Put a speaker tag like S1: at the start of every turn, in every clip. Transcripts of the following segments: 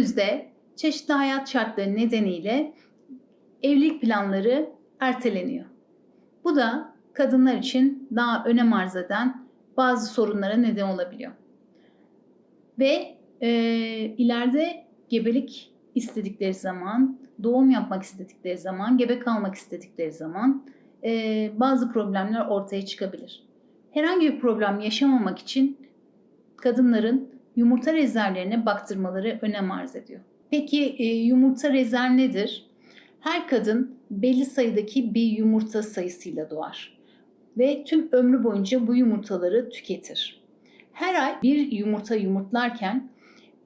S1: Günümüzde çeşitli hayat şartları nedeniyle evlilik planları erteleniyor. Bu da kadınlar için daha önem arz eden bazı sorunlara neden olabiliyor. Ve e, ileride gebelik istedikleri zaman, doğum yapmak istedikleri zaman, gebe kalmak istedikleri zaman e, bazı problemler ortaya çıkabilir. Herhangi bir problem yaşamamak için kadınların yumurta rezervlerine baktırmaları önem arz ediyor. Peki e, yumurta rezerv nedir? Her kadın belli sayıdaki bir yumurta sayısıyla doğar ve tüm ömrü boyunca bu yumurtaları tüketir. Her ay bir yumurta yumurtlarken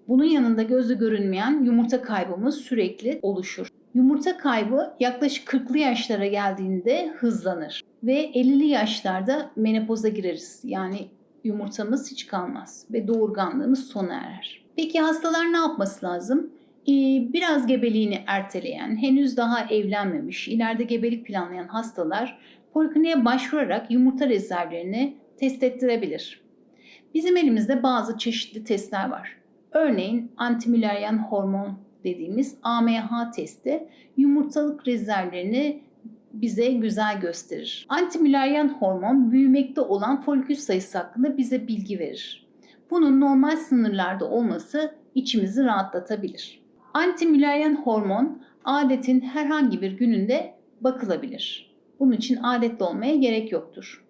S1: bunun yanında gözle görünmeyen yumurta kaybımız sürekli oluşur. Yumurta kaybı yaklaşık 40'lı yaşlara geldiğinde hızlanır ve 50'li yaşlarda menopoza gireriz. Yani yumurtamız hiç kalmaz ve doğurganlığımız sona erer. Peki hastalar ne yapması lazım? Ee, Biraz gebeliğini erteleyen, henüz daha evlenmemiş, ileride gebelik planlayan hastalar polikliniğe başvurarak yumurta rezervlerini test ettirebilir. Bizim elimizde bazı çeşitli testler var. Örneğin antimüleryen hormon dediğimiz AMH testi yumurtalık rezervlerini bize güzel gösterir. Antimüleryen hormon büyümekte olan folikül sayısı hakkında bize bilgi verir. Bunun normal sınırlarda olması içimizi rahatlatabilir. Antimüleryen hormon adetin herhangi bir gününde bakılabilir. Bunun için adetli olmaya gerek yoktur.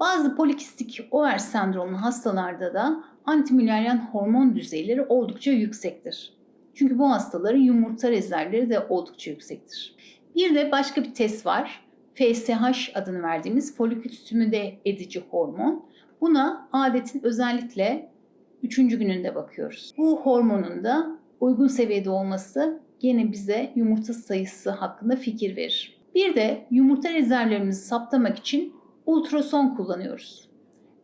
S1: Bazı polikistik over sendromlu hastalarda da antimüleryen hormon düzeyleri oldukça yüksektir. Çünkü bu hastaların yumurta rezervleri de oldukça yüksektir. Bir de başka bir test var. FSH adını verdiğimiz folikül stimüle edici hormon. Buna adetin özellikle 3. gününde bakıyoruz. Bu hormonun da uygun seviyede olması gene bize yumurta sayısı hakkında fikir verir. Bir de yumurta rezervlerimizi saptamak için ultrason kullanıyoruz.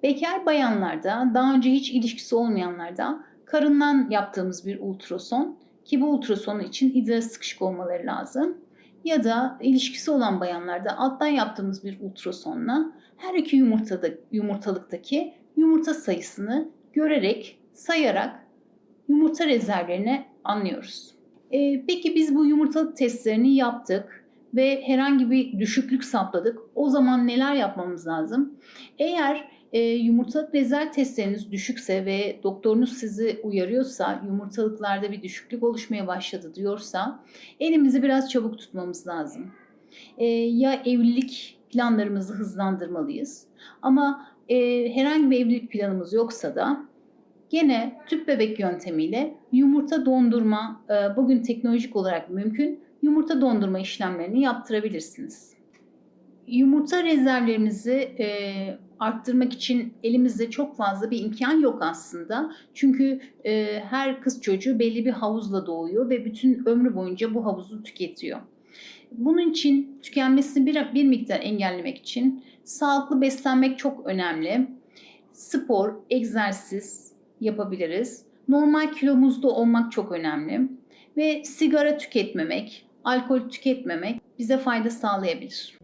S1: Bekar bayanlarda, daha önce hiç ilişkisi olmayanlarda karından yaptığımız bir ultrason ki bu ultrasonu için idrar sıkışık olmaları lazım. Ya da ilişkisi olan bayanlarda alttan yaptığımız bir ultrasonla her iki yumurtada, yumurtalıktaki yumurta sayısını görerek, sayarak yumurta rezervlerini anlıyoruz. Ee, peki biz bu yumurtalık testlerini yaptık ve herhangi bir düşüklük saptadık. O zaman neler yapmamız lazım? Eğer e, yumurtalık rezerv testleriniz düşükse ve doktorunuz sizi uyarıyorsa, yumurtalıklarda bir düşüklük oluşmaya başladı diyorsa, elimizi biraz çabuk tutmamız lazım. E, ya evlilik planlarımızı hızlandırmalıyız. Ama e, herhangi bir evlilik planımız yoksa da gene tüp bebek yöntemiyle yumurta dondurma e, bugün teknolojik olarak mümkün. Yumurta dondurma işlemlerini yaptırabilirsiniz. Yumurta rezervlerimizi e, arttırmak için elimizde çok fazla bir imkan yok aslında. Çünkü e, her kız çocuğu belli bir havuzla doğuyor ve bütün ömrü boyunca bu havuzu tüketiyor. Bunun için tükenmesini bir, bir miktar engellemek için sağlıklı beslenmek çok önemli. Spor, egzersiz yapabiliriz. Normal kilomuzda olmak çok önemli. Ve sigara tüketmemek, alkol tüketmemek bize fayda sağlayabilir.